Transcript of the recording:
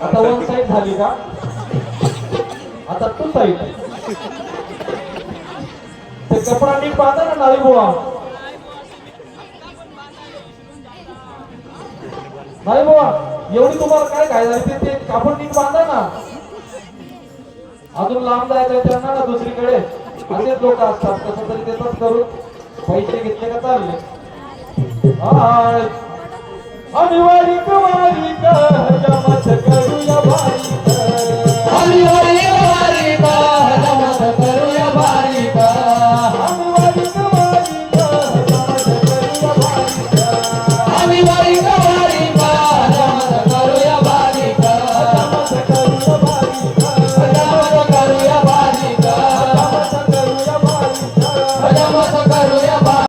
आता one side झाली का? आता तू ताई. ते कपडा नीट पाहता ना नाळी बोळा नाही बाबा एवढी तुम्हाला काय काय झाली ते कापड नीट बांधा ना. अजून लांब जायचं त्यांना ना दुसरीकडे. असे लोक असतात कसं तरी देतात करून. पैसे घेतले का चालले? अनिवारी कमारी करूया भारी